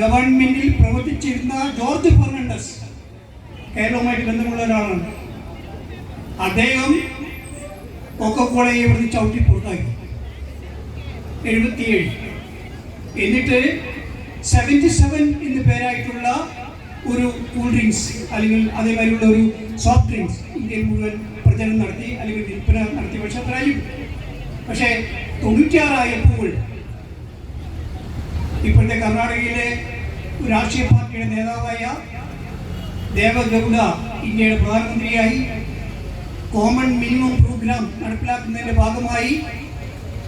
ഗവൺമെന്റിൽ പ്രവർത്തിച്ചിരുന്ന George Fernandez കേരളവുമായിട്ട് ബന്ധമുള്ള ഒരാളാണ്. അദ്ദേഹം കൊക്കക്കോളയെ ഇവിടുന്ന് ചവിട്ടി പുറത്താക്കി. എഴുപത്തിയേഴ്. എന്നിട്ട് സെവന്റി സെവൻ എന്ന് പേരായിട്ടുള്ള ഒരു കൂൾ ഡ്രിങ്ക്സ് അല്ലെങ്കിൽ അതേമാതിരിയുള്ള ഒരു സോഫ്റ്റ് ഡ്രിങ്ക്സ് ഇന്ത്യയിൽ മുഴുവൻ പ്രചരണം നടത്തി അല്ലെങ്കിൽ വിൽപ്പന നടത്തി. പക്ഷെ അത്രയും. പക്ഷേ തൊണ്ണൂറ്റിയാറായപ്പോൾ ഇപ്പോഴത്തെ കർണാടകയിലെ രാഷ്ട്രീയ പാർട്ടിയുടെ നേതാവായ ദേവഗൗഡ ഇന്ത്യയുടെ പ്രധാനമന്ത്രിയായി കോമൺ മിനിമം പ്രോഗ്രാം നടപ്പിലാക്കുന്നതിന്റെ ഭാഗമായി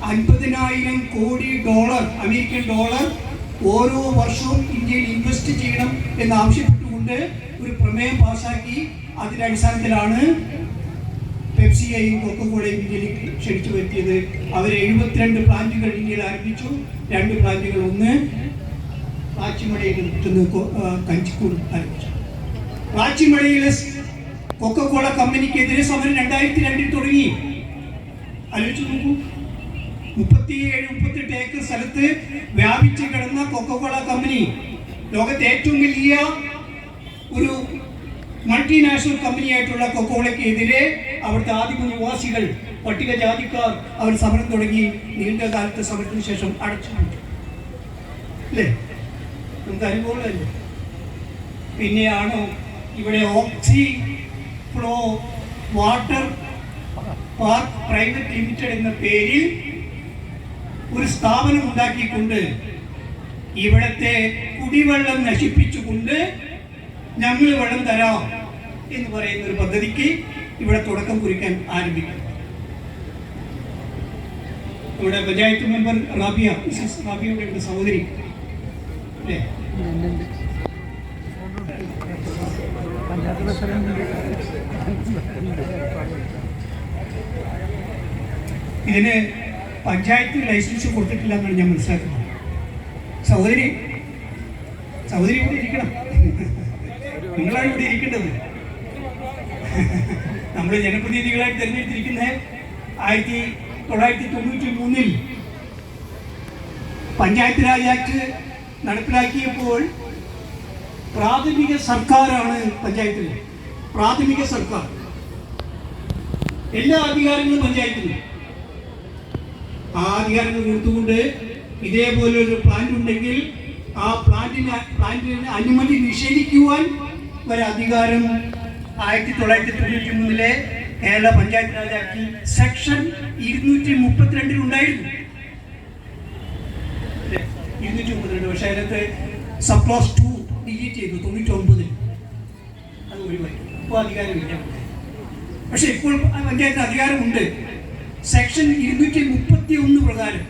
അൻപതിനായിരം കോടി ഡോളർ അമേരിക്കൻ ഡോളർ ഓരോ വർഷവും ഇന്ത്യയിൽ ഇൻവെസ്റ്റ് ചെയ്യണം എന്ന് ആവശ്യപ്പെട്ടുകൊണ്ട് ഒരു പ്രമേയം പാസാക്കി. അതിന്റെ അടിസ്ഥാനത്തിലാണ് പെപ്സിയെയും കൊക്കക്കോളയും ഇന്ത്യയിലേക്ക് ക്ഷണിച്ചു വരുത്തിയത്. അവർ എഴുപത്തിരണ്ട് പ്ലാന്റുകൾ ഇന്ത്യയിൽ ആരംഭിച്ചു. രണ്ട് പ്ലാന്റുകൾ ഒന്ന് പ്ലാച്ചിമടയിൽ നിന്ന് കഞ്ചിക്കൂട് ആരംഭിച്ചു. പ്ലാച്ചിമടയിലെ കൊക്കക്കോള കമ്പനിക്കെതിരെ സമരം രണ്ടായിരത്തി രണ്ടിൽ തുടങ്ങി. ആലോചിച്ച് നോക്കൂ. മുപ്പത്തിയേഴ് മുപ്പത്തെട്ട് ഏക്കർ സ്ഥലത്ത് വ്യാപിച്ച് കിടന്ന കൊക്കക്കോള കമ്പനി ലോകത്തെ ഏറ്റവും വലിയ ഒരു മൾട്ടിനാഷണൽ കമ്പനിയായിട്ടുള്ള കൊക്കോളയ്ക്കെതിരെ അവിടുത്തെ ആദിമ നിവാസികൾ പട്ടികജാതിക്കാർ അവർ സമരം തുടങ്ങി. നീണ്ട കാലത്തെ സമരത്തിന് ശേഷം അടച്ചു അല്ലേ നമുക്ക് അനുഭവമുള്ളതല്ലേ പിന്നെയാണ് ഇവിടെ Oxyflow water park private limited എന്ന പേരിൽ ഒരു സ്ഥാപനം ഉണ്ടാക്കിക്കൊണ്ട് ഇവിടത്തെ കുടിവെള്ളം നശിപ്പിച്ചുകൊണ്ട് ഞങ്ങൾ വെള്ളം തരാം എന്ന് പറയുന്ന ഒരു പദ്ധതിക്ക് ഇവിടെ തുടക്കം കുറിക്കാൻ ആരംഭിക്കും. ഇവിടെ പഞ്ചായത്ത് മെമ്പർ റാബിയ മിസസ് റാബിയയുടെ ഇവിടെ സഹോദരി. അല്ലേ? ഇതിന് പഞ്ചായത്ത് ലൈസൻസ് കൊടുത്തിട്ടില്ല എന്നാണ് ഞാൻ മനസ്സിലാക്കുന്നത്. സഹോദരി സഹോദരി ഇവിടെ ഇരിക്കണം. നിങ്ങളാണ് ഇവിടെ ഇരിക്കേണ്ടത്. നമ്മൾ ജനപ്രതിനിധികളായി തിരഞ്ഞെടുത്തിരിക്കുന്നത് ആയിരത്തി തൊള്ളായിരത്തി തൊണ്ണൂറ്റി മൂന്നിൽ പഞ്ചായത്ത് രാജ് ആക്ട് നടപ്പിലാക്കിയപ്പോൾ പ്രാഥമിക സർക്കാരാണ് പഞ്ചായത്തിൽ. പ്രാഥമിക സർക്കാർ. എല്ലാ അധികാരങ്ങളും പഞ്ചായത്തിൽ. ആ അധികാരങ്ങൾ നിർത്തുകൊണ്ട് ഇതേപോലെ ഒരു പ്ലാന്റ് ഉണ്ടെങ്കിൽ ആ പ്ലാന്റിന് പ്ലാന്റിന് അനുമതി നിഷേധിക്കുവാൻ ഒരു അധികാരം ആയിരത്തി തൊള്ളായിരത്തി തൊണ്ണൂറ്റി മൂന്നിലെ കേരള പഞ്ചായത്ത് രാജ് ആക്ടിൽ സെക്ഷൻ ഇരുന്നൂറ്റി മുപ്പത്തിരണ്ടിൽ ഉണ്ടായിരുന്നു? ഇരുന്നൂറ്റി മുപ്പത്തിരണ്ട് പക്ഷേ അതിനകത്ത് സബ് ക്ലാസ് ടു ഡിലീറ്റ് ചെയ്തു തൊണ്ണൂറ്റി ഒമ്പതിൽ അത് ഒഴിവായി ഇപ്പോൾ അധികാരമില്ല. പക്ഷെ ഇപ്പോൾ പഞ്ചായത്തിന് അധികാരമുണ്ട്. സെക്ഷൻ ഇരുന്നൂറ്റി മുപ്പത്തി ഒന്ന് പ്രകാരം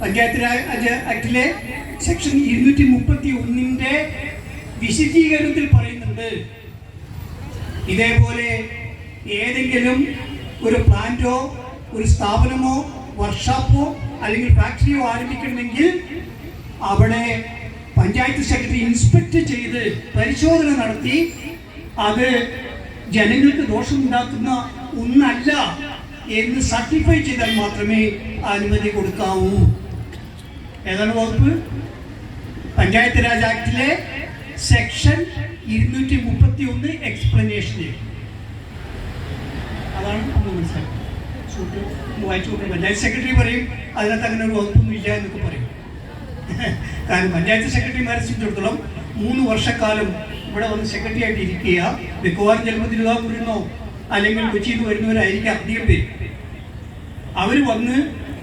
പഞ്ചായത്ത് രാജ് ആക്ടിലെ സെക്ഷൻ ഇരുന്നൂറ്റി മുപ്പത്തി ഒന്നിന്റെ വിശദീകരണത്തിൽ പറയുന്നുണ്ട്. ഇതേപോലെ ഏതെങ്കിലും ഒരു പ്ലാന്റോ ഒരു സ്ഥാപനമോ വർക്ക്ഷോപ്പോ അല്ലെങ്കിൽ ഫാക്ടറിയോ ആരംഭിക്കണമെങ്കിൽ അവിടെ പഞ്ചായത്ത് സെക്രട്ടറി ഇൻസ്പെക്ട് ചെയ്ത് പരിശോധന നടത്തി അത് ജനങ്ങൾക്ക് ദോഷമുണ്ടാക്കുന്ന ഒന്നല്ല എന്ന് സർട്ടിഫൈ ചെയ്താൽ മാത്രമേ അനുമതി കൊടുക്കാവൂ. ഏതാണ് വകുപ്പ്? പഞ്ചായത്ത് രാജ് ആക്ടിലെ സെക്ഷൻ ഇരുന്നൂറ്റി മുപ്പത്തി ഒന്ന് എക്സ്പ്ലനേഷൻ അതാണ് നമ്മൾ മനസ്സിലാക്കുന്നത്. വായിച്ചു നോക്കണം. പഞ്ചായത്ത് സെക്രട്ടറി പറയും അതിനകത്ത് അങ്ങനെ ഒരു വകുപ്പൊന്നും ഇല്ല എന്നൊക്കെ പറയും. കാരണം പഞ്ചായത്ത് സെക്രട്ടറിമാരെ സംബന്ധിച്ചിടത്തോളം മൂന്ന് വർഷക്കാലം ഇവിടെ വന്ന് സെക്രട്ടറി ആയിട്ട് ഇരിക്കുക മിക്കവാറും ചിലപ്പോൾ തിരുവാങ്കൂറിന്നോ അല്ലെങ്കിൽ കൊച്ചിയിൽ നിന്ന് വരുന്നവരായിരിക്കാം അധികം പേര്. അവർ വന്ന്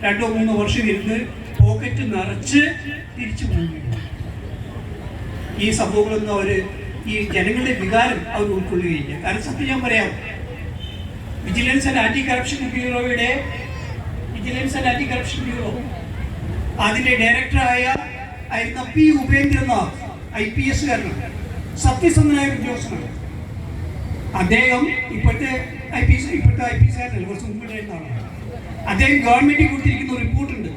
രണ്ടോ മൂന്നോ വർഷം ഇരുന്ന് പോക്കറ്റ് നിറച്ച് തിരിച്ചു പോകുന്നു ഈ സംഭവങ്ങളൊന്നും അവർ ഈ ജനങ്ങളുടെ വികാരം അവർ ഉൾക്കൊള്ളുകയില്ല. കാരണം സത്യം ഞാൻ പറയാം vigilance and anti corruption ബ്യൂറോയുടെ vigilance and anti corruption bureau അതിന്റെ ഡയറക്ടറായ ആയിരുന്ന P Upendranath I P S കാരനാണ്. സത്യസന്ധനായ ഉദ്യോഗസ്ഥനാണ്. അദ്ദേഹം ഇപ്പോഴത്തെ ഐ പി എസ് ഇപ്പോഴത്തെ ഐ പി എസ് കാരനല്ല കുറച്ച് മുമ്പിലായിരുന്ന ആളാണ് അദ്ദേഹം ഗവൺമെന്റിൽ കൊടുത്തിരിക്കുന്ന റിപ്പോർട്ടുണ്ട്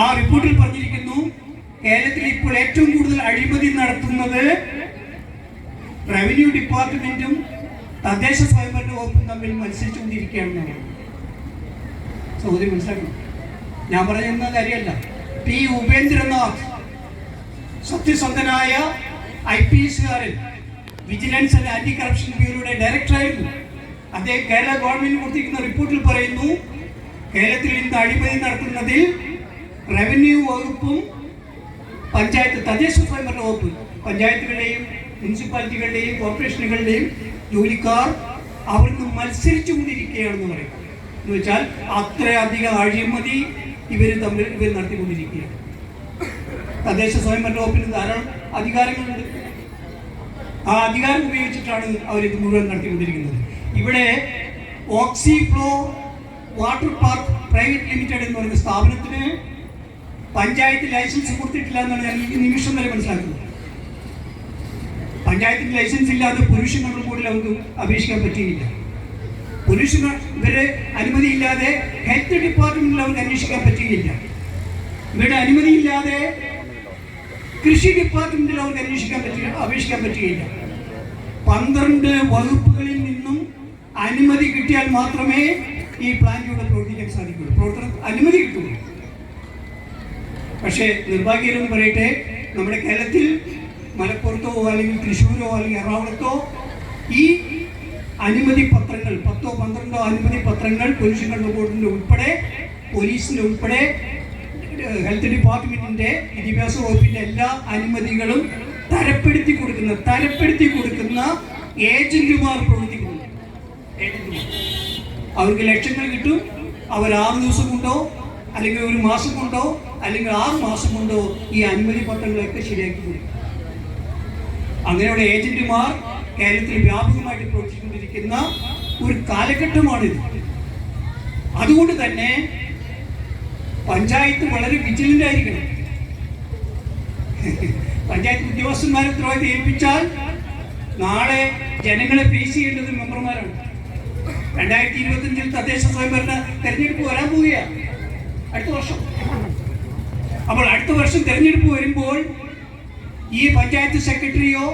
ആ റിപ്പോർട്ടിൽ പറഞ്ഞിരിക്കുന്നു കേരളത്തിൽ ഇപ്പോൾ ഏറ്റവും കൂടുതൽ അഴിമതി നടത്തുന്നത് റവന്യൂ ഡിപ്പാർട്ട്മെന്റും തദ്ദേശ സ്വയംഭരണ വകുപ്പും തമ്മിൽ മത്സരിച്ചുകൊണ്ടിരിക്കുകയാണ്. സൗദി മനസ്സിലാക്കണം. ഞാൻ പറയുന്ന കാര്യമല്ല പി ഉപേന്ദ്രനാഥ് സത്യസന്ധനായ ഐ പി എസുകാരൻ വിജിലൻസ് ആൻഡ് ആന്റി കറപ്ഷൻ ബ്യൂറോയുടെ ഡയറക്ടറായിരുന്നു. അദ്ദേഹം കേരള ഗവൺമെന്റ് കൊടുത്തിരിക്കുന്ന റിപ്പോർട്ടിൽ പറയുന്നു കേരളത്തിൽ ഇന്ന് അഴിമതി നടത്തുന്നതിൽ റവന്യൂ വകുപ്പും പഞ്ചായത്ത് തദ്ദേശ സ്വയംഭരണ വകുപ്പ് പഞ്ചായത്തുകളുടെയും മുനിസിപ്പാലിറ്റികളുടെയും കോർപ്പറേഷനുകളുടെയും ജോലിക്കാർ അവിടുന്ന് മത്സരിച്ചു കൊണ്ടിരിക്കുകയാണെന്ന് പറയും. എന്ന് വെച്ചാൽ അത്രയധികം അഴിമതി ഇവർ തമ്മിൽ ഇവർ നടത്തിക്കൊണ്ടിരിക്കുകയാണ്. തദ്ദേശ സ്വയംഭരണ വകുപ്പിന് ധാരാളം അധികാരങ്ങളുണ്ട്. ആ അധികാരം ഉപയോഗിച്ചിട്ടാണ് അവരിത് മുഴുവൻ നടത്തിക്കൊണ്ടിരിക്കുന്നത്. ഇവിടെ Oxyflow water park private limited എന്ന് പറയുന്ന സ്ഥാപനത്തിന് പഞ്ചായത്ത് ലൈസൻസ് കൊടുത്തിട്ടില്ല എന്നാണ് ഞാൻ ഈ നിമിഷം വരെ മനസ്സിലാക്കുന്നത്. പഞ്ചായത്തിന് ലൈസൻസ് ഇല്ലാതെ പുരുഷങ്ങളുടെ കൂടി നമുക്ക് അപേക്ഷിക്കാൻ പറ്റിയില്ല. പുരുഷന് ഇവരെ അനുമതിയില്ലാതെ ഹെൽത്ത് ഡിപ്പാർട്ട്മെന്റിൽ അവർക്ക് അന്വേഷിക്കാൻ പറ്റുകയില്ല ഇവരുടെ അനുമതിയില്ലാതെ കൃഷി ഡിപ്പാർട്ട്മെന്റിൽ അവർക്ക് അന്വേഷിക്കാൻ പറ്റില്ല അപേക്ഷിക്കാൻ പറ്റുകയില്ല പന്ത്രണ്ട് വകുപ്പുകളിൽ നിന്നും അനുമതി കിട്ടിയാൽ മാത്രമേ ഈ പ്ലാന്റ് ഇവിടെ പ്രവർത്തിക്കാൻ സാധിക്കുള്ളൂ പ്രവർത്തനം അനുമതി കിട്ടുള്ളൂ പക്ഷേ നിർഭാഗ്യം പറയട്ടെ നമ്മുടെ കേരളത്തിൽ മലപ്പുറത്തോ അല്ലെങ്കിൽ തൃശ്ശൂരോ അല്ലെങ്കിൽ എറണാകുളത്തോ ഈ അനുമതി പത്രങ്ങൾ പത്തോ പന്ത്രണ്ടോ അനുമതി പത്രങ്ങൾ പൊല്യൂഷൻ കൺട്രോൾ ബോർഡിന്റെ ഉൾപ്പെടെ പോലീസിന്റെ ഉൾപ്പെടെ ഹെൽത്ത് ഡിപ്പാർട്ട്മെന്റിന്റെ വിദ്യാഭ്യാസ വകുപ്പിന്റെ എല്ലാ അനുമതികളും തരപ്പെടുത്തി കൊടുക്കുന്ന തരപ്പെടുത്തി കൊടുക്കുന്ന ഏജന്റുമാർ പ്രവർത്തിക്കുന്നു. അവർക്ക് ലക്ഷങ്ങൾ കിട്ടും അവർ ആറ് ദിവസം കൊണ്ടോ അല്ലെങ്കിൽ ഒരു മാസം കൊണ്ടോ അല്ലെങ്കിൽ ആറ് മാസം കൊണ്ടോ ഈ അനുമതി പത്രങ്ങളൊക്കെ ശരിയാക്കി കൊടുക്കും. അങ്ങനെയുള്ള ഏജന്റുമാർ കേരളത്തിൽ വ്യാപകമായിട്ട് പ്രവർത്തിച്ചുകൊണ്ടിരിക്കുന്ന ഒരു കാലഘട്ടമാണിത്. അതുകൊണ്ട് തന്നെ പഞ്ചായത്ത് വളരെ വിജിലന്റ് ആയിരിക്കണം. പഞ്ചായത്ത് ഉദ്യോഗസ്ഥന്മാരെ ഉത്തരവാദിത്തം ഏൽപ്പിച്ചാൽ നാളെ ജനങ്ങളെ ഫേസ് ചെയ്യേണ്ടത് മെമ്പർമാരാണ്. രണ്ടായിരത്തി ഇരുപത്തിയഞ്ചിൽ തദ്ദേശ സ്വയംഭരണ തെരഞ്ഞെടുപ്പ് വരാൻ പോവുകയാണ്. അടുത്ത വർഷം. അപ്പോൾ അടുത്ത വർഷം തിരഞ്ഞെടുപ്പ് വരുമ്പോൾ ഈ പഞ്ചായത്ത് സെക്രട്ടറിയോ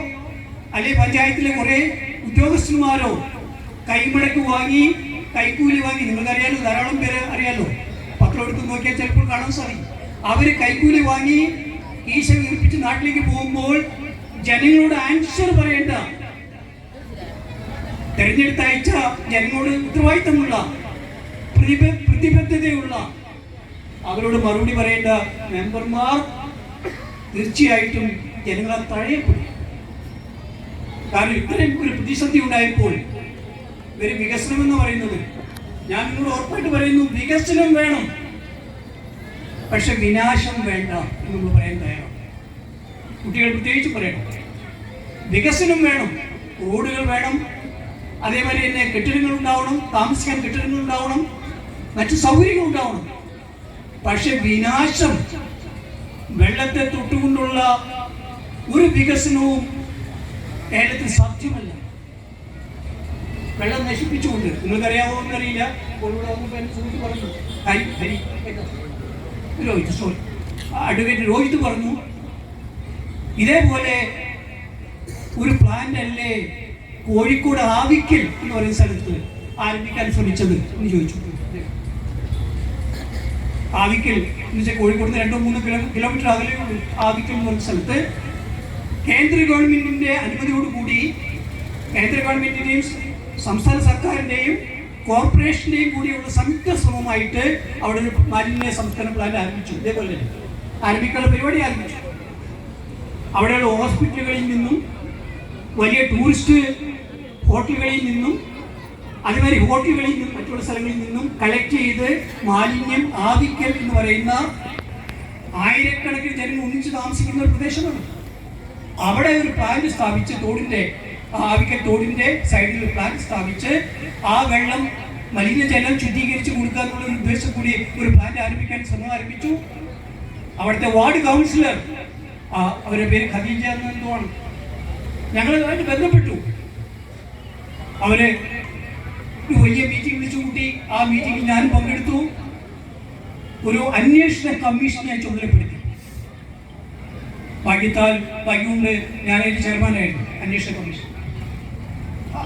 അല്ലെങ്കിൽ പഞ്ചായത്തിലെ കുറെ ഉദ്യോഗസ്ഥന്മാരോ കൈമടക്ക് വാങ്ങി കൈക്കൂലി വാങ്ങി നിങ്ങൾക്കറിയാലോ ധാരാളം പേര് അറിയാലോ പത്രം എടുത്ത് നോക്കിയാൽ ചിലപ്പോൾ കാണാൻ സാധിക്കും. അവർ കൈക്കൂലി വാങ്ങി ഈശ വീർപ്പിച്ച് നാട്ടിലേക്ക് പോകുമ്പോൾ ജനങ്ങളോട് ആൻസർ പറയേണ്ട തെരഞ്ഞെടുത്തയച്ച ജനങ്ങളോട് ഉത്തരവാദിത്തമുള്ള പ്രതിബ പ്രതിബദ്ധതയുള്ള അവരോട് മറുപടി പറയേണ്ട മെമ്പർമാർ തീർച്ചയായിട്ടും ജനങ്ങളെ തഴയപ്പെടും. കാരണം ഇത്രയും ഒരു പ്രതിസന്ധി ഉണ്ടായപ്പോൾ ഒരു വികസനം എന്ന് പറയുന്നത് ഞാൻ നിങ്ങളോട് ഉറപ്പായിട്ട് പറയുന്നു വികസനം വേണം. പക്ഷെ വിനാശം വേണ്ട എന്ന് നമ്മൾ പറയാൻ തയ്യാറാണ്. കുട്ടികൾ പ്രത്യേകിച്ച് പറയണം. വികസനം വേണം. റോഡുകൾ വേണം. അതേമാതിരി തന്നെ കെട്ടിടങ്ങൾ ഉണ്ടാവണം. താമസിക്കാൻ കെട്ടിടങ്ങൾ ഉണ്ടാവണം. മറ്റു സൗകര്യങ്ങൾ ഉണ്ടാവണം. പക്ഷെ വിനാശം വെള്ളത്തെ തൊട്ടുകൊണ്ടുള്ള ഒരു വികസനവും കേരളത്തിൽ സാധ്യമല്ല. വെള്ളം നശിപ്പിച്ചുകൊണ്ട് നിങ്ങൾക്കറിയാമോ എന്നറിയില്ല. പറഞ്ഞു. ഹരി? രോഹിത് സോറി അഡ്വക്കേറ്റ് രോഹിത് പറഞ്ഞു ഇതേപോലെ ഒരു പ്ലാന്റ് അല്ലേ കോഴിക്കോട് ആവിക്കൽ എന്ന് പറയുന്ന സ്ഥലത്ത് ആരംഭിക്കാൻ ശ്രമിച്ചത്? എന്ന് ചോദിച്ചു. ആവിക്കൽ എന്ന് വെച്ചാൽ കോഴിക്കോട് നിന്ന് രണ്ടോ മൂന്നോ കിലോ കിലോമീറ്റർ അകലെ ആദിക്കൽ എന്ന് പറഞ്ഞ സ്ഥലത്ത് കേന്ദ്ര ഗവൺമെന്റിന്റെ അനുമതിയോടുകൂടി കേന്ദ്ര ഗവൺമെന്റിന്റെയും സംസ്ഥാന സർക്കാരിന്റെയും കോർപ്പറേഷന്റെയും കൂടിയുള്ള സംയുക്ത ശ്രമമായിട്ട് അവിടെ ഒരു മാലിന്യ സംസ്കരണ പ്ലാന്റ് ആരംഭിച്ചു. ഇതേപോലെ തന്നെ ആരംഭിക്കാനുള്ള പരിപാടി ആരംഭിച്ചു. അവിടെയുള്ള ഹോസ്പിറ്റലുകളിൽ നിന്നും വലിയ ടൂറിസ്റ്റ് ഹോട്ടലുകളിൽ നിന്നും അതുമാതിരി ഹോട്ടലുകളിൽ നിന്നും മറ്റുള്ള സ്ഥലങ്ങളിൽ നിന്നും കളക്ട് ചെയ്ത് മാലിന്യം ആദിക്കൽ എന്ന് പറയുന്ന ആയിരക്കണക്കിന് ജനങ്ങൾ ഒന്നിച്ച് താമസിക്കുന്ന ഒരു പ്രദേശമാണ്. അവിടെ ഒരു പ്ലാന്റ് സ്ഥാപിച്ച് തോടിന്റെ ആവിക്കൽ തോടിന്റെ സൈഡിൽ ഒരു പ്ലാന്റ് സ്ഥാപിച്ച് ആ വെള്ളം മലിനജലം ശുദ്ധീകരിച്ച് കൊടുക്കുക എന്നുള്ള ഒരു ഉദ്ദേശം കൂടി ഒരു പ്ലാന്റ് ആരംഭിക്കാൻ ശ്രമം ആരംഭിച്ചു. അവിടുത്തെ വാർഡ് കൗൺസിലർ അവരുടെ പേര് ഖദീജ എന്ന് എന്തോ ആണ് ഞങ്ങളുമായിട്ട് ബന്ധപ്പെട്ടു. അവർ ഒരു വലിയ മീറ്റിംഗ് വിളിച്ചു കൂട്ടി. ആ മീറ്റിംഗിൽ ഞാൻ പങ്കെടുത്തു. ഒരു അന്വേഷണ കമ്മീഷനെ ചുമതലപ്പെടുത്തി. ഭാഗ്യത്താൽ ഭാഗ്യമുണ്ട് ഞാൻ അതിന്റെ ചെയർമാനായിരുന്നു അന്വേഷണ commission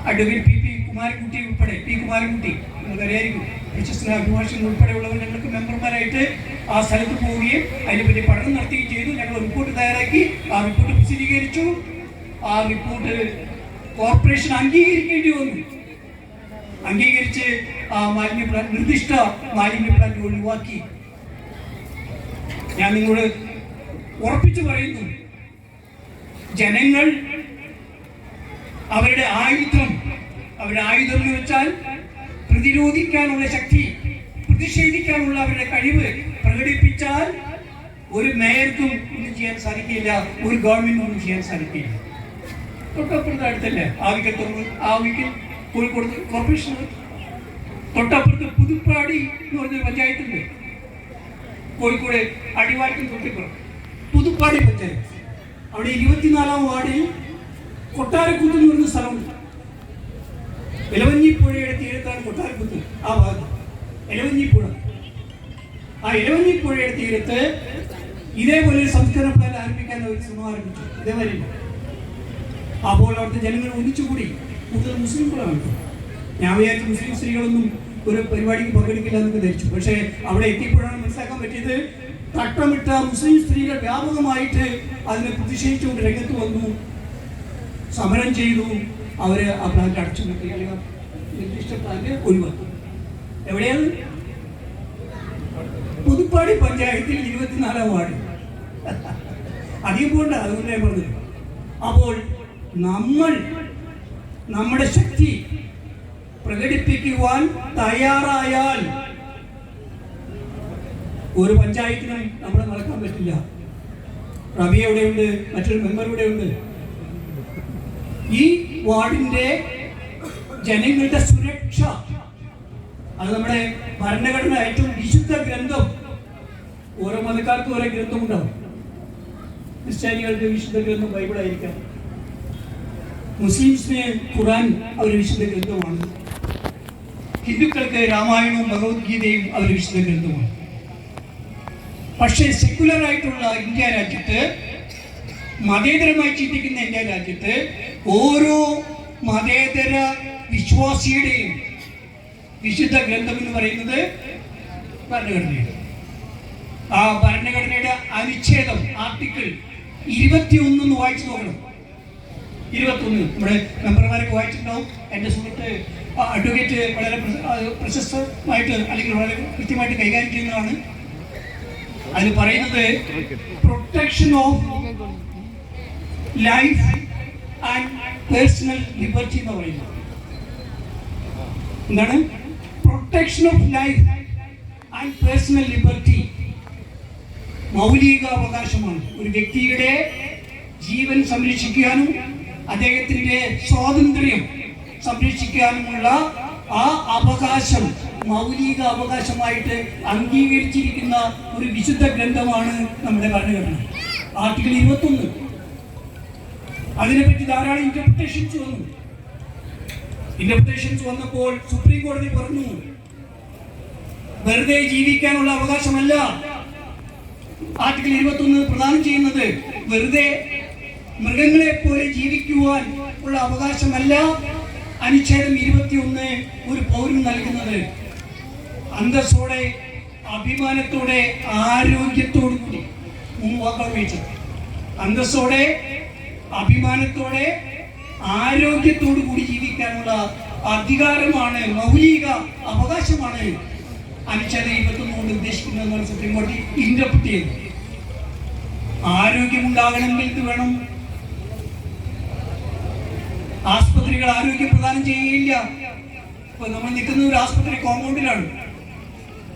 advocate P P Kumarankutty ഉൾപ്പെടെ പി കുമാരൻകുട്ടി നിങ്ങൾക്കറിയായിരിക്കും പ്രശസ്ത അഭിഭാഷകൻ ഉൾപ്പെടെയുള്ളവർ ഞങ്ങൾക്ക് മെമ്പർമാരായിട്ട് ആ സ്ഥലത്ത് പോവുകയും അതിനെപ്പറ്റി പഠനം നടത്തുകയും ചെയ്തു. ഞങ്ങൾ റിപ്പോർട്ട് തയ്യാറാക്കി. ആ റിപ്പോർട്ട് പ്രസിദ്ധീകരിച്ചു. ആ റിപ്പോർട്ട് കോർപ്പറേഷൻ അംഗീകരിക്കേണ്ടി വന്നു. അംഗീകരിച്ച് ആ മാലിന്യ പ്ലാന്റ് നിർദ്ദിഷ്ട മാലിന്യ പ്ലാന്റ് ഒഴിവാക്കി. ഞാൻ നിങ്ങളോട് ഉറപ്പിച്ചു പറയുന്നു ജനങ്ങൾ അവരുടെ ആയുധം അവരുടെ ആയുധം എന്ന് വെച്ചാൽ പ്രതിരോധിക്കാനുള്ള ശക്തി പ്രതിഷേധിക്കാനുള്ള അവരുടെ കഴിവ് പ്രകടിപ്പിച്ചാൽ ഒരു മേയർക്കും ഒന്നും ചെയ്യാൻ സാധിക്കില്ല ഒരു ഗവൺമെന്റിനും ചെയ്യാൻ സാധിക്കില്ല. തൊട്ടപ്പുറത്ത് അടുത്തല്ലേ? ആവിക്കൽ കോഴിക്കോട് കോർപ്പറേഷൻ തൊട്ടപ്പുറത്ത് പുതുപ്പാടി എന്ന് പറഞ്ഞൊരു പഞ്ചായത്തുണ്ട്. കോഴിക്കോട് അടിവാരത്തിൽ തൊട്ടിപ്പുറം. പുതുപ്പാടി പഞ്ചായത്ത്. അവിടെ ഇരുപത്തിനാലാം വാർഡിൽ കൊട്ടാരക്കുത്ത് എന്ന് പറയുന്ന സ്ഥലമുണ്ട്. ഇലവഞ്ഞിപ്പുഴയുടെ തീരത്താണ് കൊട്ടാരക്കുത്ത് ആ ഭാഗം. ഇലവഞ്ഞിപ്പുഴ ആ ഇലവഞ്ഞിപ്പുഴയുടെ തീരത്ത് ഇതേപോലെ സംസ്കരണ പ്ലാൻ ആരംഭിക്കാൻ അവർ ശ്രമം ആരംഭിച്ചു. ഇതേപോലെ അപ്പോൾ അവിടുത്തെ ജനങ്ങൾ ഒന്നിച്ചുകൂടി കൂടുതൽ മുസ്ലിംകളാണ്. ഞാൻ വിചാരിച്ച മുസ്ലിം സ്ത്രീകളൊന്നും ഒരു പരിപാടിക്ക് പങ്കെടുക്കില്ല എന്നൊക്കെ ധരിച്ചു. പക്ഷേ അവിടെ എത്തിയപ്പോഴാണ് മനസ്സിലാക്കാൻ പറ്റിയത് തട്ടമിട്ട മുസ്ലിം സ്ത്രീകൾ വ്യാപകമായിട്ട് അതിനെ പ്രതിഷേധിച്ചുകൊണ്ട് രംഗത്ത് വന്നു. സമരം ചെയ്തു. അവർ ആ പ്ലാന്റ് അടച്ചു നിർത്തി നിർദ്ദിഷ്ട പ്ലാന്റ് ഒഴിവാക്കി. എവിടെയാണ്? പുതുപ്പാടി പഞ്ചായത്തിൽ ഇരുപത്തിനാലാം വാർഡ് അധികം പോണ്ട അതുകൊണ്ട് ഞാൻ പറഞ്ഞത്. അപ്പോൾ നമ്മൾ നമ്മുടെ ശക്തി പ്രകടിപ്പിക്കുവാൻ തയ്യാറായാൽ ഒരു പഞ്ചായത്തിന് നമ്മളെ നടക്കാൻ പറ്റില്ല. റബി എവിടെയുണ്ട്? മറ്റൊരു മെമ്പർ ഇവിടെയുണ്ട്. ഈ വാർഡിന്റെ ജനങ്ങളുടെ സുരക്ഷ അത് നമ്മുടെ ഭരണഘടന ഏറ്റവും വിശുദ്ധ ഗ്രന്ഥം. ഓരോ മതക്കാർക്കും ഓരോ ഗ്രന്ഥം ഉണ്ടാവും ക്രിസ്ത്യാനികൾക്ക് വിശുദ്ധ ഗ്രന്ഥം ബൈബിളായിരിക്കാം. മുസ്ലിംസിന് ഖുറാൻ അവർ വിശുദ്ധ ഗ്രന്ഥമാണ്. ഹിന്ദുക്കൾക്ക് രാമായണവും ഭഗവത്ഗീതയും അവർ വിശുദ്ധ ഗ്രന്ഥമാണ്. പക്ഷേ സെക്യുലർ ആയിട്ടുള്ള ഇന്ത്യ രാജ്യത്ത് മതേതരമായി ചിന്തിക്കുന്ന ഇന്ത്യ രാജ്യത്ത് ഓരോ മതേതര വിശ്വാസിയുടെയും വിശുദ്ധ ഗ്രന്ഥം എന്ന് പറയുന്നത് ഭരണഘടനയാണ്. ആ ഭരണഘടനയുടെ അനുച്ഛേദം ആർട്ടിക്കിൾ ഇരുപത്തിയൊന്ന് വായിച്ചു നോക്കണം. ഇരുപത്തൊന്ന്. നമ്മുടെ മെമ്പർമാരൊക്കെ വായിച്ചിട്ടുണ്ടാവും. എന്റെ സുഹൃത്ത് അഡ്വക്കേറ്റ് വളരെ പ്രശ- പ്രശസ്തമായിട്ട് അല്ലെങ്കിൽ വളരെ കൃത്യമായിട്ട് കൈകാര്യം ചെയ്യുന്നതാണ്. അതിൽ പറയുന്നത് protection of life and personal liberty എന്ന് പറയുന്നത്. എന്താണ്? Protection of life and personal liberty മൗലിക അവകാശമാണ് ഒരു വ്യക്തിയുടെ ജീവൻ സംരക്ഷിക്കാനും അദ്ദേഹത്തിന്റെ സ്വാതന്ത്ര്യം സംരക്ഷിക്കാനുമുള്ള ആ അവകാശം മൗലിക അവകാശമായിട്ട് അംഗീകരിച്ചിരിക്കുന്ന ഒരു വിശുദ്ധ ഗ്രന്ഥമാണ് നമ്മുടെ ഭരണഘടന. ആർട്ടിക്കിൾ ഇരുപത്തൊന്ന്. അതിനെപ്പറ്റി ധാരാളം ഇന്റർപ്രിട്ടേഷൻസ് വന്നു. ഇന്റർപ്രിട്ടേഷൻസ് വന്നപ്പോൾ സുപ്രീം കോടതി പറഞ്ഞു വെറുതെ ജീവിക്കാനുള്ള അവകാശമല്ല. ആർട്ടിക്കിൾ ഇരുപത്തൊന്ന് പ്രദാനം ചെയ്യുന്നത് വെറുതെ മൃഗങ്ങളെ പോലെ ജീവിക്കുവാൻ ഉള്ള അവകാശമല്ല. അനുച്ഛേദം ഇരുപത്തിയൊന്ന് ഒരു പൗരന് നൽകുന്നത്. അന്തസ്സോടെ അഭിമാനത്തോടെ ആരോഗ്യത്തോടു കൂടി. മൂന്ന് അന്തസ്സോടെ അഭിമാനത്തോടെ ആരോഗ്യത്തോടു കൂടി ജീവിക്കാനുള്ള അധികാരമാണ് മൗലിക അവകാശമാണ് അനുച്ഛേദം ഇരുപത്തൊന്ന് കൊണ്ട് ഉദ്ദേശിക്കുന്നതെന്നാണ് സുപ്രീം കോടതി ഇന്റർപ്രറ്റ് ചെയ്തത്. ആരോഗ്യമുണ്ടാകണമെങ്കിൽ ഇത് വേണം. ആസ്പത്രികൾ ആരോഗ്യം പ്രദാനം ചെയ്യുകയില്ല ഇപ്പൊ നമ്മൾ നിൽക്കുന്ന ഒരു ആശുപത്രി കോമ്പൗണ്ടിലാണ്.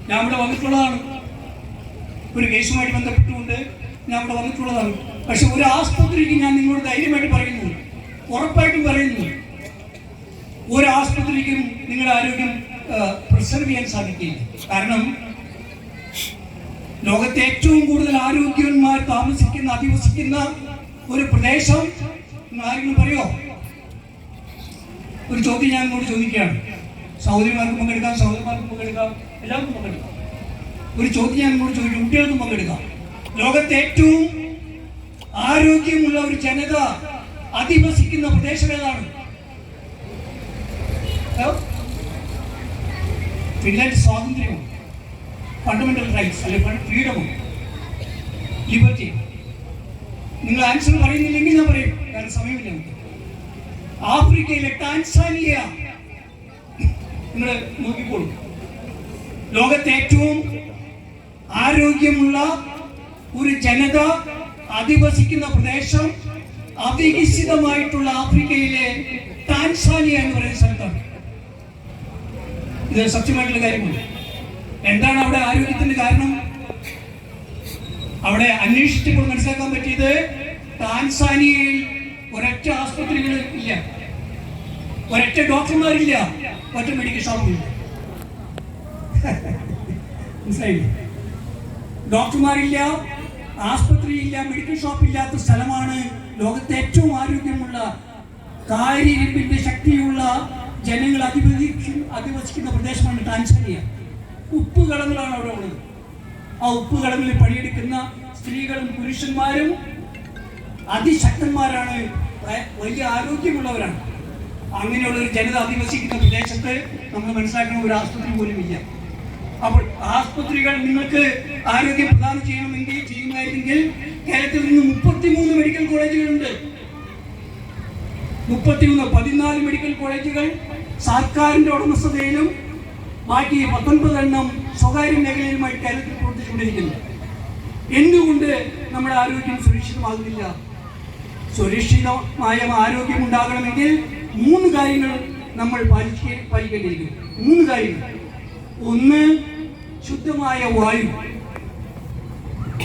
ഞാൻ ഇവിടെ വന്നിട്ടുള്ളതാണ്. ഒരു കേസുമായിട്ട് ബന്ധപ്പെട്ടുകൊണ്ട് ഞാൻ ഇവിടെ വന്നിട്ടുള്ളതാണ്. പക്ഷെ ഒരു ആശുപത്രിക്ക് ഞാൻ നിങ്ങളോട് ധൈര്യമായിട്ട് പറയുന്നു. ഉറപ്പായിട്ടും പറയുന്നു. ഒരു ആസ്പത്രിക്കും നിങ്ങളുടെ ആരോഗ്യം പ്രിസർവ് ചെയ്യാൻ സാധിക്കില്ല. കാരണം ലോകത്തെ ഏറ്റവും കൂടുതൽ ആരോഗ്യവന്മാർ താമസിക്കുന്ന അധിവസിക്കുന്ന ഒരു പ്രദേശം. ആരെങ്കിലും പറയോ ഒരു ചോദ്യം ഞാൻ ഇങ്ങോട്ട് ചോദിക്കുകയാണ്. സൗദിമാർക്ക് പങ്കെടുക്കാം സൗദിമാർക്ക് പങ്കെടുക്കാം എല്ലാവർക്കും പങ്കെടുക്കാം. ഒരു ചോദ്യം ഞാൻ ഇങ്ങോട്ട് ചോദിക്കും കുട്ടികൾക്കും പങ്കെടുക്കാം. ലോകത്തെ ഏറ്റവും ആരോഗ്യമുള്ള ഒരു ജനത അധിവസിക്കുന്ന പ്രദേശം ഏതാണ്? ഫിൻലാൻഡ് സ്വാതന്ത്ര്യമാണ് ഫണ്ടമെന്റൽ റൈറ്റ്സ് അല്ലെങ്കിൽ ഫ്രീഡമും ലിബർട്ടി നിങ്ങൾ ആൻസർ പറയുന്നില്ലെങ്കിൽ ഞാൻ പറയും കാരണം സമയമില്ല നമുക്ക്. ആഫ്രിക്കയിലെ ടാൻസാനിയ. നോക്കിക്കോളൂ. ലോകത്തെ ഏറ്റവും ആരോഗ്യമുള്ള ഒരു ജനത അധിവസിക്കുന്ന പ്രദേശം അവികസിതമായിട്ടുള്ള ആഫ്രിക്കയിലെ ടാൻസാനിയ എന്ന് പറയുന്ന സ്ഥലത്താണ്. ഇത് സത്യമായിട്ടുള്ള കാര്യമാണ്. എന്താണ് അവിടെ ആരോഗ്യത്തിന്റെ കാരണം? അവിടെ അന്വേഷിച്ചപ്പോൾ മനസ്സിലാക്കാൻ പറ്റിയത് ടാൻസാനിയയിൽ ഒരൊറ്റ ആസ്പത്രികൾ ഇല്ല. ഒരൊറ്റ ഡോക്ടർമാരില്ല. ഒറ്റ മെഡിക്കൽ ഷോപ്പില്ല മനസ്സിലായില്ലേ ഡോക്ടർമാരില്ല ആസ്പത്രിയില്ല മെഡിക്കൽ ഷോപ്പ് ഇല്ലാത്ത സ്ഥലമാണ് ലോകത്തെ ഏറ്റവും ആരോഗ്യമുള്ള കാരിരിപ്പിന്റെ ശക്തിയുള്ള ജനങ്ങൾ അധിവസിക്കും അധിവസിക്കുന്ന പ്രദേശമാണ് ടാൻസാനിയ. ഉപ്പ് കടങ്ങളാണ് അവിടെ ഉള്ളത്. ആ ഉപ്പ് കടങ്ങളിൽ പണിയെടുക്കുന്ന സ്ത്രീകളും പുരുഷന്മാരും അതിശക്തന്മാരാണ് വലിയ ആരോഗ്യമുള്ളവരാണ്. അങ്ങനെയുള്ള ഒരു ജനത അധിവസിക്കുന്ന പ്രദേശത്ത് നമ്മൾ മനസ്സിലാക്കുന്ന ഒരു ആസ്പത്രി പോലും ഇല്ല. അപ്പോൾ ആസ്പത്രികൾ നിങ്ങൾക്ക് ആരോഗ്യം പ്രദാനം ചെയ്യണമെങ്കിൽ ചെയ്യുമായിരുന്നെങ്കിൽ കേരളത്തിൽ നിന്ന് മുപ്പത്തിമൂന്ന് മെഡിക്കൽ കോളേജുകളുണ്ട്. മുപ്പത്തിമൂന്ന് പതിനാല് മെഡിക്കൽ കോളേജുകൾ സർക്കാരിന്റെ ഉടമസ്ഥതയിലും ബാക്കി പത്തൊൻപത് എണ്ണം സ്വകാര്യ മേഖലയിലുമായി കേരളത്തിൽ പ്രവർത്തിച്ചുകൊണ്ടിരിക്കുന്നു. എന്തുകൊണ്ട് നമ്മുടെ ആരോഗ്യം സുരക്ഷിതമാകുന്നില്ല? സുരക്ഷിതമായ ആരോഗ്യം ഉണ്ടാകണമെങ്കിൽ മൂന്ന് കാര്യങ്ങൾ നമ്മൾ പാലിക്ക പാലിക്കേണ്ടിയിരിക്കുന്നു. മൂന്ന് കാര്യങ്ങൾ. ഒന്ന് ശുദ്ധമായ വായു.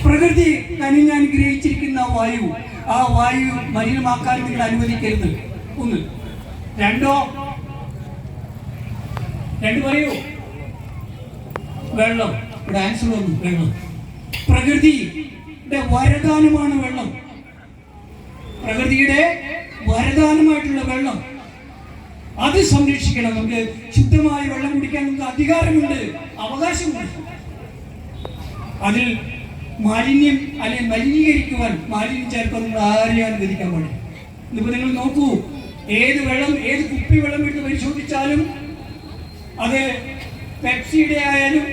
പ്രകൃതി കനിഞ്ഞ് അനുഗ്രഹിച്ചിരിക്കുന്ന വായു. ആ വായു മലിനമാക്കാൻ നിങ്ങൾ അനുവദിക്കരുത്. ഒന്ന്. രണ്ടോ? രണ്ട് പറയൂ. വെള്ളം. ഇവിടെ ആൻസർ വന്നു. വെള്ളം. പ്രകൃതിയുടെ വരദാനമാണ് വെള്ളം. പ്രകൃതിയുടെ വരദാനമായിട്ടുള്ള വെള്ളം. അത് സംരക്ഷിക്കണം. നമുക്ക് ശുദ്ധമായ വെള്ളം കുടിക്കാൻ നമുക്ക് അധികാരമുണ്ട്. അവകാശമുണ്ട്. അതിൽ മാലിന്യം അല്ലെ മലിനീകരിക്കുവാൻ മാലിന്യം ചേർക്കാൻ നിങ്ങൾ ആരെയും അനുവദിക്കാൻ പാടില്ല. ഇന്നിപ്പോ നിങ്ങൾ നോക്കൂ ഏത് വെള്ളം ഏത് കുപ്പി വെള്ളം എടുത്ത് പരിശോധിച്ചാലും അത് പെപ്സിയുടെ ആയാലും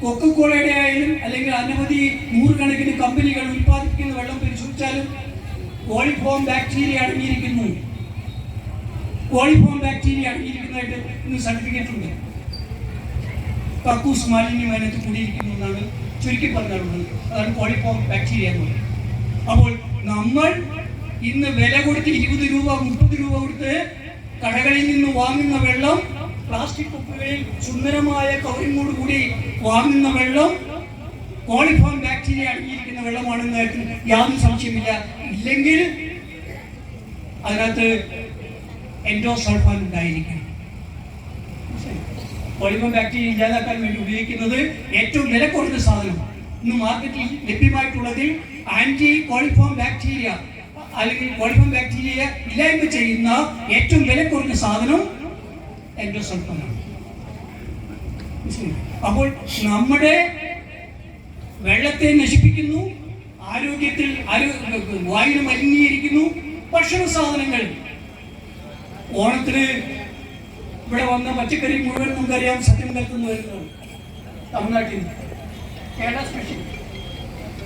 കൊക്കക്കോളയുടെ ആയാലും അല്ലെങ്കിൽ അനവധി നൂറുകണക്കിന് കമ്പനികൾ ഉൽപ്പാദിപ്പിക്കുന്ന വെള്ളം പരിശോധിച്ചാലും കോളിഫോം ബാക്ടീരിയ അടങ്ങിയിരിക്കുന്നു. കോളിഫോം ബാക്ടീരിയ അടങ്ങിയിരിക്കുന്നതായിട്ട് ഇന്ന് സർട്ടിഫിക്കറ്റ് ഉണ്ട്. കക്കൂസ് മാലിന്യം അതിനകത്ത് കൂടിയിരിക്കുന്നു എന്നാണ് ചുരുക്കി പറഞ്ഞിട്ടുള്ളത് അതാണ് കോളിഫോം ബാക്ടീരിയ എന്ന് പറയുന്നത്. അപ്പോൾ നമ്മൾ ഇന്ന് വില കൊടുത്ത് ഇരുപത് രൂപ മുപ്പത് രൂപ കൊടുത്ത് കടകളിൽ നിന്ന് വാങ്ങുന്ന വെള്ളം പ്ലാസ്റ്റിക് കുപ്പികളിൽ സുന്ദരമായ കവറിങ്ങോട് കൂടി വാങ്ങുന്ന വെള്ളം കോളിഫോം ബാക്ടീരിയ അടങ്ങിയിരിക്കുന്ന വെള്ളമാണെന്ന കാര്യത്തിൽ യാതൊരു സംശയമില്ല ഇല്ലെങ്കിൽ അതിനകത്ത് എൻഡോസൾഫാൻ ഉണ്ടായിരിക്കണം. പോളിമർ ബാക്ടീരിയ ഇല്ലാതാക്കാൻ വേണ്ടി ഉപയോഗിക്കുന്നത് ഏറ്റവും വില കുറഞ്ഞ സാധനമാണ്. ഇന്ന് മാർക്കറ്റിൽ ലഭ്യമായിട്ടുള്ളതിൽ ആന്റി കോളിഫോം ബാക്ടീരിയ അല്ലെങ്കിൽ കോളിഫോം ബാക്ടീരിയ ഇല്ലായ്മ ചെയ്യുന്ന ഏറ്റവും വില കുറഞ്ഞ സാധനം എൻഡോസൾഫാനാണ് അപ്പോൾ നമ്മുടെ വെള്ളത്തെ നശിപ്പിക്കുന്നു ആരോഗ്യത്തിൽ ആരോ- വായു മലിനീകരിക്കുന്നു ഭക്ഷണ സാധനങ്ങൾ. ഓണത്തിന് ഇവിടെ വന്ന പച്ചക്കറി മുഴുവൻ നമുക്കറിയാം സത്യം വരുന്നത് തമിഴ്നാട്ടിൽ കേരള സ്പെഷ്യൽ.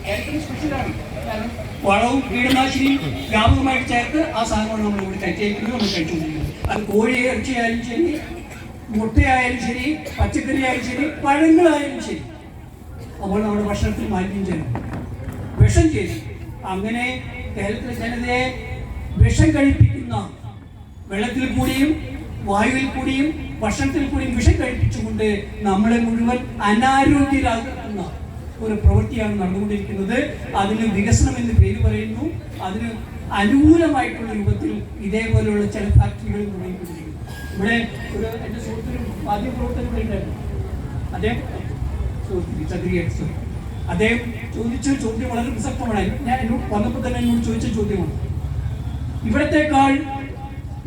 കേരളത്തിന് സ്പെഷ്യലാണ്. വളവും കീടനാശിനിയും വ്യാപകമായിട്ട് ചേർത്ത് ആ സാധനമാണ് നമ്മൾ ഇവിടെ കഴിച്ചേക്കുന്നത് നമ്മൾ കഴിച്ചുകൊണ്ടിരിക്കുന്നത്. അത് കോഴി ഇറച്ചിയായാലും ശരി മുട്ടയായാലും ശരി പച്ചക്കറി ആയാലും ശരി പഴങ്ങളായാലും ശരി. അപ്പോൾ നമ്മുടെ ഭക്ഷണത്തിൽ മാലിന്യം ചെയ്യണം വിഷം ചെയ്തു. അങ്ങനെ കേരളത്തിലെ ജനതയെ വിഷം കഴിപ്പിക്കുന്ന വെള്ളത്തിൽ കൂടിയും വായുവിൽ കൂടിയും ഭക്ഷണത്തിൽ കൂടിയും വിഷം കഴിപ്പിച്ചുകൊണ്ട് നമ്മളെ മുഴുവൻ അനാരോഗ്യരാകുന്ന ഒരു പ്രവൃത്തിയാണ് നടന്നുകൊണ്ടിരിക്കുന്നത്. അതിന് വികസനം എന്ന് പേര് പറയുന്നു. അതിന് അനുകൂലമായിട്ടുള്ള രൂപത്തിൽ ഇതേപോലെയുള്ള ചില ഫാക്ടറികൾ തുടങ്ങിക്കൊണ്ടിരിക്കുന്നു ഇവിടെ ഒരു എന്റെ സുഹൃത്തിനും ആദ്യ പ്രവർത്തനം ഉണ്ടായിരുന്നു. അദ്ദേഹം എക്സ് അദ്ദേഹം ചോദിച്ച ചോദ്യം വളരെ പ്രസക്തമാണ് ഞാൻ എന്നോട് വന്നപ്പോൾ തന്നെ എന്നോട് ചോദിച്ച ചോദ്യമാണ്. ഇവിടത്തെക്കാൾ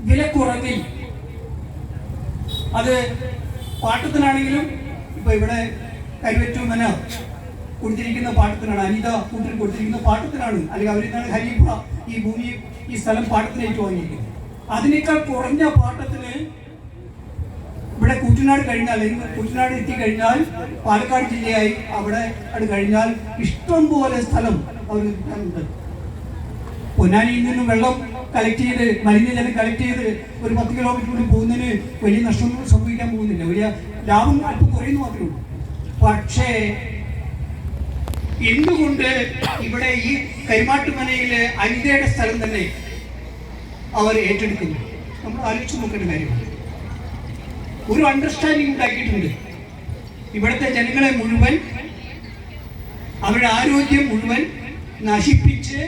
വിലക്കുറവിൽ അത് പാട്ടത്തിനാണെങ്കിലും ഇപ്പൊ ഇവിടെ കൈവറ്റു മന കൊടുത്തിരിക്കുന്ന പാട്ടത്തിനാണ്. അനിത കൂട്ടിൽ കൊടുത്തിരിക്കുന്ന പാട്ടത്തിനാണ്. അല്ലെങ്കിൽ അവരിന്നാണ് ഹരീഫ ഈ ഭൂമി ഈ സ്ഥലം പാട്ടത്തിനേറ്റ് വാങ്ങിയിരിക്കുന്നത്. അതിനേക്കാൾ കുറഞ്ഞ പാട്ടത്തിന് ഇവിടെ കൂറ്റനാട് കഴിഞ്ഞാൽ കൂറ്റനാട് എത്തിക്കഴിഞ്ഞാൽ പാലക്കാട് ജില്ലയായി അവിടെ അത് കഴിഞ്ഞാൽ ഇഷ്ടം പോലെ സ്ഥലം അവർ കിട്ടാനുണ്ട് പൊന്നാനിയിൽ നിന്നും വെള്ളം കളക്ട് ചെയ്ത് മലിനജലം കളക്ട് ചെയ്ത് ഒരു പത്ത് കിലോമീറ്റർ കൂടി പോകുന്നതിന് വലിയ നഷ്ടം സംഭവിക്കാൻ പോകുന്നില്ല. വലിയ ലാഭം അല്പം കുറയുന്നു മാത്രമേ ഉള്ളൂ. പക്ഷേ എന്തുകൊണ്ട് ഇവിടെ ഈ കരിമാട്ടുമനയിലെ അനിതയുടെ സ്ഥലം തന്നെ അവർ ഏറ്റെടുക്കുന്നു. നമ്മൾ ആലോചിച്ച് നോക്കേണ്ട കാര്യമാണ്. ഒരു അണ്ടർസ്റ്റാൻഡിങ് ഉണ്ടാക്കിയിട്ടുണ്ട്. ഇവിടുത്തെ ജനങ്ങളെ മുഴുവൻ അവരുടെ ആരോഗ്യം മുഴുവൻ നശിപ്പിച്ച്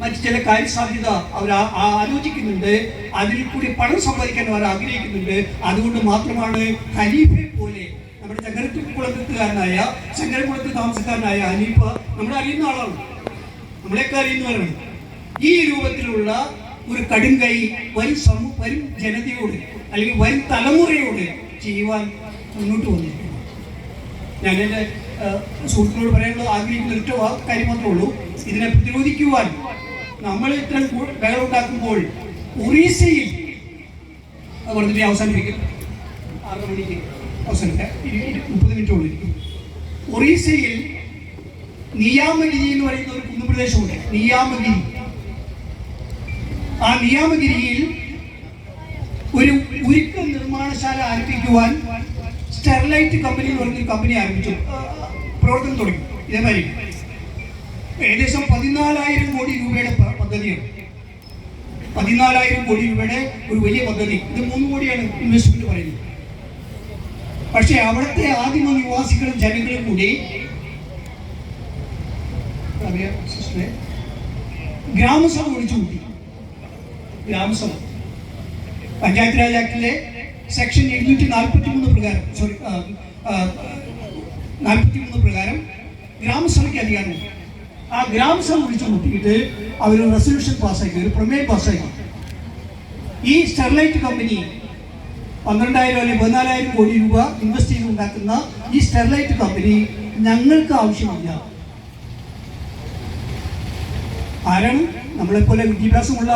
മറ്റ് ചില കാര്യസാധ്യത അവർ ആലോചിക്കുന്നുണ്ട്. അതിൽ കൂടി പണം സമ്പാദിക്കാൻ അവർ ആഗ്രഹിക്കുന്നുണ്ട്. അതുകൊണ്ട് മാത്രമാണ് ഖലീഫെ പോലെ നമ്മുടെ ചങ്ങരക്കുളത്തുകാരനായ ചങ്ങരക്കുളത്ത് താമസക്കാരനായ ഹനീഫ നമ്മുടെ അറിയുന്ന ആളാണ്. നമ്മളെയൊക്കെ അറിയുന്നവരാണ് ഈ രൂപത്തിലുള്ള ഒരു കടുംകൈ വരും സമൂ വരും ജനതയോട് അല്ലെങ്കിൽ വരും തലമുറയോട് ചെയ്യുവാൻ മുന്നോട്ട് വന്നിരിക്കുന്നു. ഞാൻ എന്റെ സുഹൃത്തിനോട് പറയാനുള്ള ആഗ്രഹിക്കുന്ന ഒറ്റ കാര്യം മാത്രമേ ഉള്ളൂ. ഇതിനെ പ്രതിരോധിക്കുവാൻ നമ്മൾ ഇത്തരം കൂ- ബഹളം ഉണ്ടാക്കുമ്പോൾ ഒറീസയിൽ പറഞ്ഞിട്ട് അവസാനിപ്പിക്കും. ആറ് മണിക്ക് അവസാനിക്കാം മുപ്പത് മിനിറ്റ് ഉള്ളിരിക്കും ഒറീസയിൽ നിയാമഗിരി എന്ന് പറയുന്ന ഒരു കുന്നുപ്രദേശമുണ്ട്. നിയാമഗിരി. ആ നിയാമഗിരിയിൽ ഒരു ഉരുക്ക് നിർമ്മാണശാല ആരംഭിക്കുവാൻ സ്റ്റെർലൈറ്റ് കമ്പനി എന്ന് പറഞ്ഞൊരു കമ്പനി ആരംഭിച്ചു. പ്രവർത്തനം തുടങ്ങി. ഇതേമാതിരി. ഏകദേശം പതിനാലായിരം കോടി രൂപയുടെ പദ്ധതിയാണ്. പതിനാലായിരം കോടി രൂപയുടെ ഒരു വലിയ പദ്ധതി. ഇത് മൂന്ന് കോടിയാണ് ഇൻവെസ്റ്റ്മെന്റ് പറയുന്നത്. പക്ഷേ അവിടുത്തെ ആദിമ നിവാസികളും ജനങ്ങളും കൂടി ഗ്രാമസഭ വിളിച്ചു കൂട്ടി. ഗ്രാമസഭ. പഞ്ചായത്ത് രാജ് ആക്ടിലെ സെക്ഷൻ എഴുന്നൂറ്റി നാൽപ്പത്തി മൂന്ന് പ്രകാരം സോറി നാൽപ്പത്തി മൂന്ന് പ്രകാരം ഗ്രാമസഭയ്ക്ക് അധികാരമുണ്ട്. ആ ഗ്രാമസഭ വിളിച്ചു കൂട്ടിയിട്ട് അവർ റെസൊല്യൂഷൻ പാസ്സാക്കി ഒരു പ്രമേയം പാസ്സാക്കി. ഈ സ്റ്റെർലൈറ്റ് കമ്പനി പന്ത്രണ്ടായിരം അല്ലെങ്കിൽ പതിനാലായിരം കോടി രൂപ ഇൻവെസ്റ്റ് ചെയ്ത് ഉണ്ടാക്കുന്ന ഈ സ്റ്റെർലൈറ്റ് കമ്പനി ഞങ്ങൾക്ക് ആവശ്യമില്ല. ആരാണ്? നമ്മളെപ്പോലെ വിദ്യാഭ്യാസമുള്ള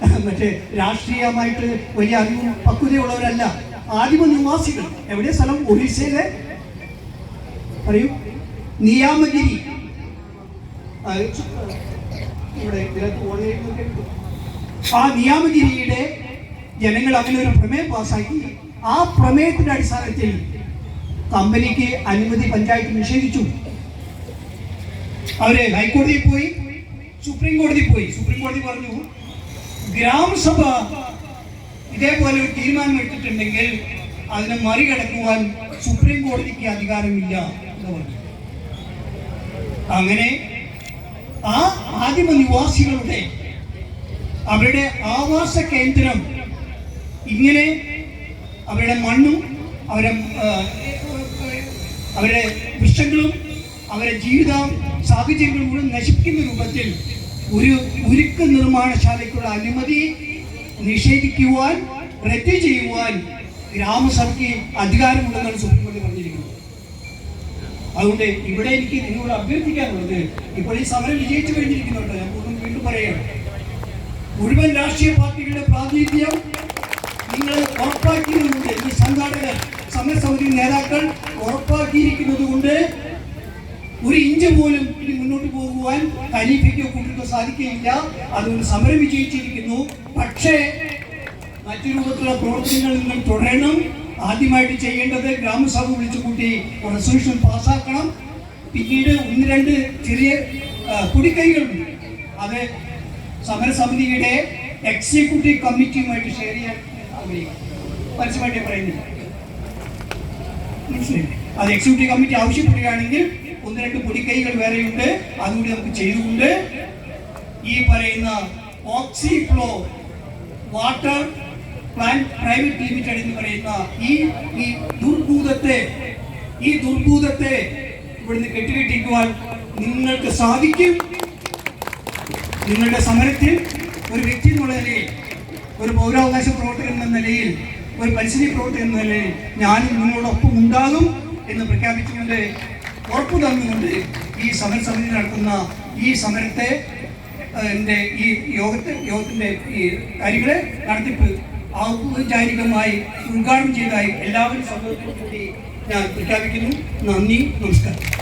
മറ്റേ രാഷ്ട്രീയമായിട്ട് വലിയ അറിവും പക്വതയുള്ളവരല്ല. ആദിമ നിവാസികൾ. എവിടെ സ്ഥലം? ഒറീസയിലെ? പറയൂ. നിയാമഗിരി. ആ, നിയാമഗിരിയുടെ ജനങ്ങൾ അങ്ങനെ ഒരു പ്രമേയം പാസ്സാക്കി ആ പ്രമേയത്തിന്റെ അടിസ്ഥാനത്തിൽ കമ്പനിക്ക് അനുമതി പഞ്ചായത്ത് നിഷേധിച്ചു. അവർ ഹൈക്കോടതിയിൽ പോയി സുപ്രീം കോടതി പോയി. സുപ്രീം കോടതി പറഞ്ഞു ഗ്രാമസഭ ഇതേപോലെ ഒരു തീരുമാനം എടുത്തിട്ടുണ്ടെങ്കിൽ അതിനെ മറികടക്കുവാൻ സുപ്രീം കോടതിക്ക് അധികാരമില്ല എന്ന് പറഞ്ഞു. അങ്ങനെ ആ ആദിമ നിവാസികളുടെ അവരുടെ ആവാസ കേന്ദ്രം ഇങ്ങനെ അവരുടെ മണ്ണും അവരെ അവരുടെ വൃക്ഷങ്ങളും അവരുടെ ജീവിത സാഹചര്യങ്ങളും കൂടെ നശിപ്പിക്കുന്ന രൂപത്തിൽ ഒരു ഉരുക്ക് നിർമ്മാണശാലയ്ക്കുള്ള അനുമതി നിഷേധിക്കുവാൻ റദ്ദു ചെയ്യുവാൻ ഗ്രാമസഭയ്ക്ക് അധികാരമുണ്ടെന്നാണ് സുപ്രീം കോടതി പറഞ്ഞിരിക്കുന്നത്. അതുകൊണ്ട് ഇവിടെ എനിക്ക് നിങ്ങളോട് അഭ്യർത്ഥിക്കാനുള്ളത് ഇപ്പോൾ ഈ സമരം വിജയിച്ചു കഴിഞ്ഞിരിക്കുന്നുണ്ട്. ഞാൻ വീണ്ടും വീണ്ടും പറയുകയാണ് മുഴുവൻ രാഷ്ട്രീയ പാർട്ടികളുടെ പ്രാതിനിധ്യം നിങ്ങൾ ഉറപ്പാക്കിയതുകൊണ്ട് ഈ സംഘാടകർ സമരസമിതി നേതാക്കൾ ഉറപ്പാക്കിയിരിക്കുന്നത് കൊണ്ട് ഒരു ഇഞ്ച് പോലും ഇനി മുന്നോട്ട് പോകുവാൻ ഖലീഫയ്ക്കോ കൂട്ടർക്കോ സാധിക്കുകയില്ല. അതുകൊണ്ട് സമരം വിജയിച്ചിരിക്കുന്നു. പക്ഷേ മറ്റു രൂപത്തിലുള്ള പ്രവർത്തനങ്ങൾ നിങ്ങൾ തുടരണം. ആദ്യമായിട്ട് ചെയ്യേണ്ടത് ഗ്രാമസഭ വിളിച്ചു കൂട്ടി റെസൊല്യൂഷൻ പാസ്സാക്കണം. പിന്നീട് ഒന്ന് രണ്ട് ചെറിയ കുടിക്കൈകളുണ്ട്. അത് സമരസമിതിയുടെ എക്സിക്യൂട്ടീവ് കമ്മിറ്റിയുമായിട്ട് ഷെയർ ചെയ്യാൻ പരസ്യമായിട്ട് പറയുന്നില്ല. മനസ്സിലായി അത് എക്സിക്യൂട്ടീവ് കമ്മിറ്റി ആവശ്യപ്പെടുകയാണെങ്കിൽ ഒന്ന് രണ്ട് പൊടിക്കൈകൾ വേറെയുണ്ട്. അതുകൂടി നമുക്ക് ചെയ്തുകൊണ്ട് ഈ പറയുന്ന Oxyflow water plant private limited എന്ന് പറയുന്ന ഈ ഈ ദുർഭൂതത്തെ ഈ ദുർഭൂതത്തെ ഇവിടുന്ന് കെട്ടുകെട്ടിക്കുവാൻ നിങ്ങൾക്ക് സാധിക്കും. നിങ്ങളുടെ സമരത്തിൽ ഒരു വ്യക്തി എന്നുള്ള നിലയിൽ ഒരു പൗരാവകാശ പ്രവർത്തകൻ എന്ന നിലയിൽ ഒരു പരിസ്ഥിതി പ്രവർത്തകൻ എന്ന നിലയിൽ ഞാനും നിങ്ങളോടൊപ്പം ഉണ്ടാകും എന്ന് പ്രഖ്യാപിച്ചുകൊണ്ട് ഉറപ്പു നൽകുന്നുണ്ട്. ഈ സമരസമിതി നടത്തുന്ന ഈ സമരത്തെ എന്റെ ഈ യോഗത്തെ യോഗത്തിന്റെ ഈ കാര്യങ്ങളെ നടത്തിപ്പ് ഔപചാരികമായി ഉദ്ഘാടനം ചെയ്തതായി എല്ലാവരും സമൂഹത്തിനും കൂടി ഞാൻ പ്രഖ്യാപിക്കുന്നു. നന്ദി നമസ്കാരം.